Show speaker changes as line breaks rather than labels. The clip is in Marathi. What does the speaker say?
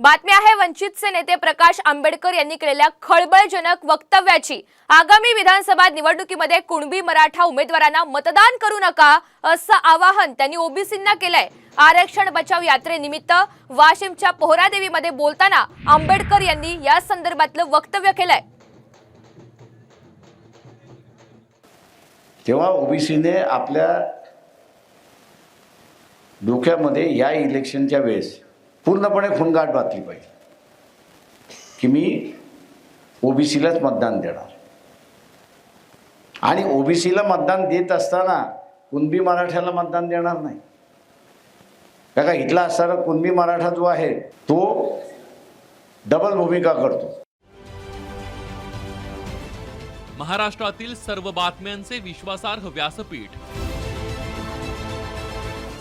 बातमी आहे वंचितचे नेते प्रकाश आंबेडकर यांनी केलेल्या खळबळजनक वक्तव्याची. आगामी विधानसभा निवडणुकीमध्ये कुणबी मराठा उमेदवारांना मतदान करू नका असं आवाहन त्यांनी ओबीसींना केलंय. आरक्षण बचाव यात्रेनिमित्त वाशिमच्या पोहरादेवीमध्ये बोलताना आंबेडकर यांनी या संदर्भातलं वक्तव्य केलंय.
तेव्हा ओबीसीने आपल्या डोक्यामध्ये या इलेक्शनच्या वेळेस पूर्णपणे खुणगाट बातली पाहिजे. की मी ओबीसीलाच मतदान देणार. आणि ओबीसीला मतदान देत असताना कुणबी मराठ्याला मतदान देणार नाही. का इथला असणारा कुणबी मराठा जो आहे तो डबल भूमिका करतो.
महाराष्ट्रातील सर्व बातम्यांचे विश्वासार्ह व्यासपीठ.